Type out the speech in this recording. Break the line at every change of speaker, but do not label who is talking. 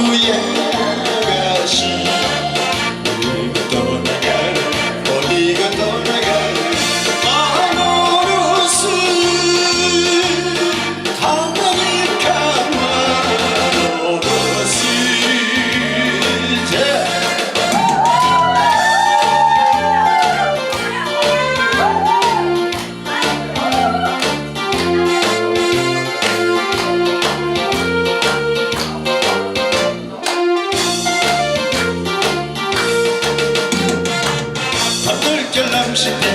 Hallelujah. your love